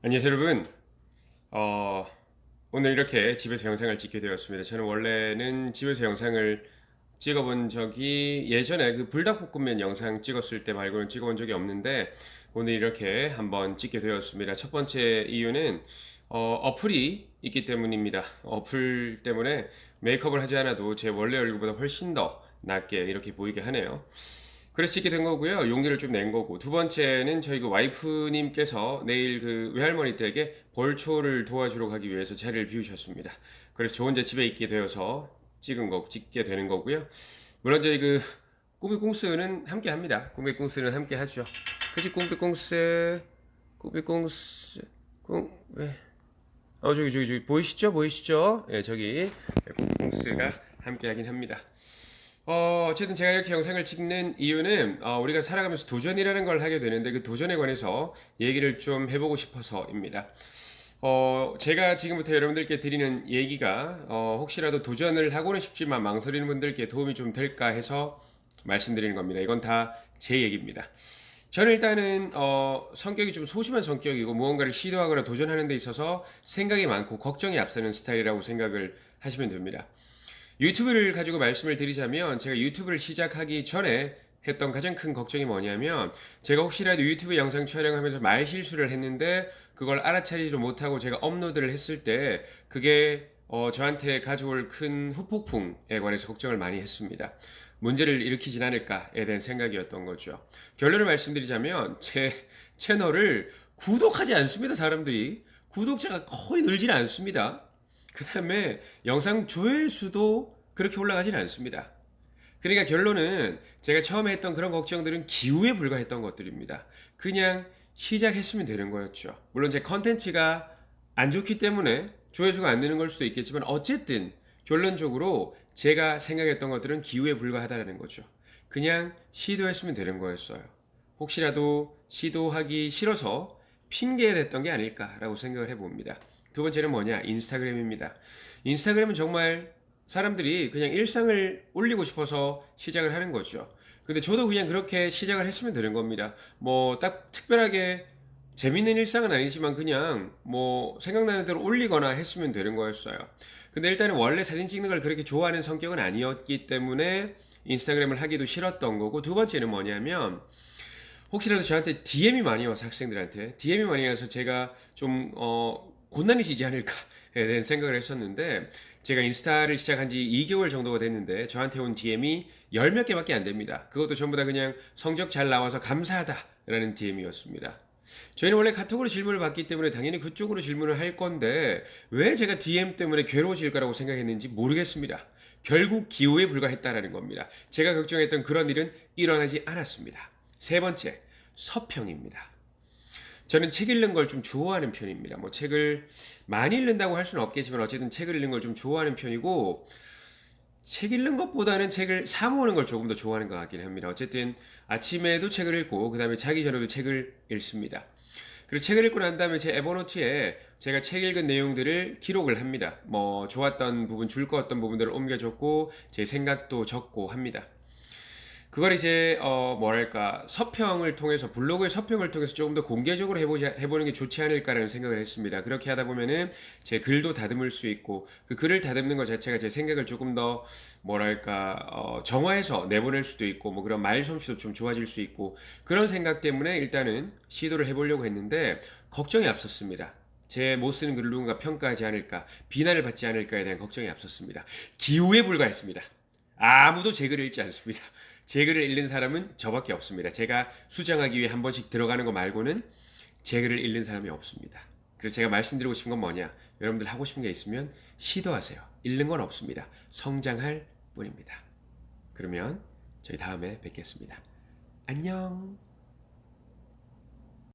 안녕하세요 여러분. 어, 오늘 이렇게 집에서 영상을 찍게 되었습니다. 저는 원래는 집에서 영상을 찍어본 적이 예전에 그 불닭볶음면 영상 찍었을 때 말고는 찍어본 적이 없는데 오늘 이렇게 한번 찍게 되었습니다. 첫 번째 이유는 어, 어플이 있기 때문입니다. 어플 때문에 메이크업을 하지 않아도 제 원래 얼굴보다 훨씬 더 낫게 이렇게 보이게 하네요 찍게 된 거고요. 용기를 좀 낸 거고. 두 번째는 저희 그 와이프님께서 내일 그 외할머니 댁에 벌초를 도와주러 가기 위해서 자리를 비우셨습니다. 그래서 저 혼자 집에 있게 되어서 찍은 거, 찍게 되는 거고요. 물론 저희 그 꾸미꽁스는 함께 합니다. 꾸미꽁스는 함께 하죠. 그치, 꾸미꽁스, 꾸미꽁스, 꽁, 왜? 어, 저기, 저기, 저기, 보이시죠? 보이시죠? 예, 저기, 꾸미꽁스가 함께 하긴 합니다. 어, 어쨌든 제가 이렇게 영상을 찍는 이유는 어, 우리가 살아가면서 도전이라는 걸 하게 되는데 그 도전에 관해서 얘기를 좀 해보고 싶어서입니다. 어, 제가 지금부터 여러분들께 드리는 얘기가 어, 혹시라도 도전을 하고는 싶지만 망설이는 분들께 도움이 좀 될까 해서 말씀드리는 겁니다. 이건 다 제 얘기입니다. 저는 일단은 어, 성격이 좀 소심한 성격이고 무언가를 시도하거나 도전하는 데 있어서 생각이 많고 걱정이 앞서는 스타일이라고 생각을 하시면 됩니다. 유튜브를 가지고 말씀을 드리자면 제가 유튜브를 시작하기 전에 했던 가장 큰 걱정이 뭐냐면 제가 혹시라도 유튜브 영상 촬영하면서 말 실수를 했는데 그걸 알아차리지 못하고 제가 업로드를 했을 때 그게 어, 저한테 가져올 큰 후폭풍에 관해서 걱정을 많이 했습니다. 문제를 일으키진 않을까에 대한 생각이었던 거죠. 결론을 말씀드리자면 제 채널을 구독하지 않습니다, 사람들이. 구독자가 거의 늘지는 않습니다. 그 다음에 영상 조회수도 그렇게 올라가지는 않습니다. 그러니까 결론은 제가 처음에 했던 그런 걱정들은 기후에 불과했던 것들입니다. 그냥 시작했으면 되는 거였죠. 물론 제 컨텐츠가 안 좋기 때문에 조회수가 안 느는 걸 수도 있겠지만 어쨌든 결론적으로 제가 생각했던 것들은 기후에 불과하다는 거죠. 그냥 시도했으면 되는 거였어요. 혹시라도 시도하기 싫어서 핑계됐던 게 아닐까라고 생각을 해봅니다. 두 번째는 뭐냐? 인스타그램입니다. 인스타그램은 정말 사람들이 그냥 일상을 올리고 싶어서 시작을 하는 거죠. 근데 저도 그냥 그렇게 시작을 했으면 되는 겁니다. 뭐 딱 특별하게 재밌는 일상은 아니지만 그냥 뭐 생각나는 대로 올리거나 했으면 되는 거였어요. 근데 일단은 원래 사진 찍는 걸 그렇게 좋아하는 성격은 아니었기 때문에 인스타그램을 하기도 싫었던 거고 두 번째는 뭐냐면 혹시라도 저한테 DM이 많이 와서 학생들한테 DM이 많이 와서 제가 좀 어, 곤란해지지 않을까에 대한 생각을 했었는데 제가 인스타를 시작한 지 2개월 정도가 됐는데 저한테 온 DM이 열 몇 개밖에 안 됩니다. 그것도 전부 다 그냥 성적 잘 나와서 감사하다라는 DM이었습니다. 저희는 원래 카톡으로 질문을 받기 때문에 당연히 그쪽으로 질문을 할 건데 왜 제가 DM 때문에 괴로워질 거라고 생각했는지 모르겠습니다. 결국 기호에 불과했다라는 겁니다. 제가 걱정했던 그런 일은 일어나지 않았습니다. 세 번째, 서평입니다. 저는 책 읽는 걸 좀 좋아하는 편입니다. 뭐 책을 많이 읽는다고 할 수는 없겠지만 어쨌든 책을 읽는 걸 좀 좋아하는 편이고 책 읽는 것보다는 책을 사 모으는 걸 조금 더 좋아하는 것 같긴 합니다. 어쨌든 아침에도 책을 읽고 그다음에 자기 전에도 책을 읽습니다. 그리고 책을 읽고 난 다음에 제 에버노트에 제가 책 읽은 내용들을 기록을 합니다. 뭐 좋았던 부분, 줄 거 어떤 부분들을 옮겨줬고 제 생각도 적고 합니다. 그걸 이제 어 뭐랄까 서평을 통해서 블로그의 서평을 통해서 조금 더 공개적으로 해보자 해보는 게 좋지 않을까라는 생각을 했습니다. 그렇게 하다 보면은 제 글도 다듬을 수 있고 그 글을 다듬는 것 자체가 제 생각을 조금 더 뭐랄까 어 정화해서 내보낼 수도 있고 뭐 그런 말솜씨도 좀 좋아질 수 있고 그런 생각 때문에 일단은 시도를 해보려고 했는데 걱정이 앞섰습니다. 제 못 쓰는 글을 누군가 평가하지 않을까, 비난을 받지 않을까에 대한 걱정이 앞섰습니다. 기후에 불과했습니다. 아무도 제 글을 읽지 않습니다. 제 글을 읽는 사람은 저밖에 없습니다. 제가 수정하기 위해 한 번씩 들어가는 거 말고는 제 글을 읽는 사람이 없습니다. 그래서 제가 말씀드리고 싶은 건 뭐냐? 여러분들 하고 싶은 게 있으면 시도하세요. 읽는 건 없습니다. 성장할 뿐입니다. 그러면 저희 다음에 뵙겠습니다. 안녕!